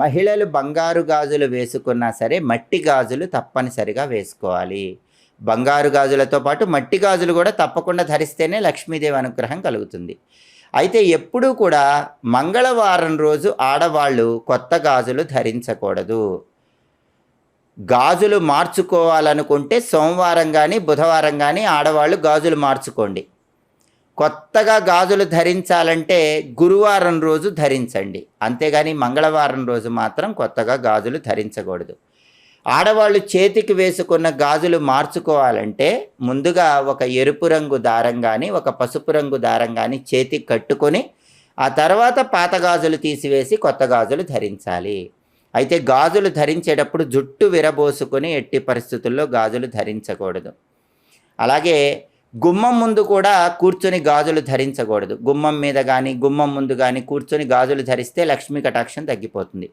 మహిళలు బంగారు గాజులు వేసుకున్నా సరే మట్టి గాజులు తప్పనిసరిగా వేసుకోవాలి. బంగారు గాజులతో పాటు మట్టి గాజులు కూడా తప్పకుండా ధరిస్తేనే లక్ష్మీదేవి అనుగ్రహం కలుగుతుంది. అయితే ఎప్పుడూ కూడా మంగళవారం రోజు ఆడవాళ్ళు కొత్త గాజులు ధరించకూడదు. గాజులు మార్చుకోవాలనుకుంటే సోమవారం కానీ బుధవారం కానీ ఆడవాళ్ళు గాజులు మార్చుకోండి. కొత్తగా గాజులు ధరించాలంటే గురువారం రోజు ధరించండి. అంతేగాని మంగళవారం రోజు మాత్రం కొత్తగా గాజులు ధరించకూడదు. ఆడవాళ్ళు చేతికి వేసుకున్న గాజులు మార్చుకోవాలంటే ముందుగా ఒక ఎరుపు రంగు దారం కానీ ఒక పసుపు రంగు దారం కానీ చేతికి కట్టుకొని ఆ తర్వాత పాత గాజులు తీసివేసి కొత్త గాజులు ధరించాలి. అయితే గాజులు ధరించేటప్పుడు జుట్టు విరబోసుకొని ఎట్టి పరిస్థితుల్లో గాజులు ధరించకూడదు. అలాగే గుమ్మం ముందు కూడా కూర్చొని గాజులు ధరించకూడదు. గుమ్మం మీద కానీ గుమ్మం ముందు కానీ కూర్చొని గాజులు ధరిస్తే లక్ష్మీ కటాక్షం తగ్గిపోతుంది.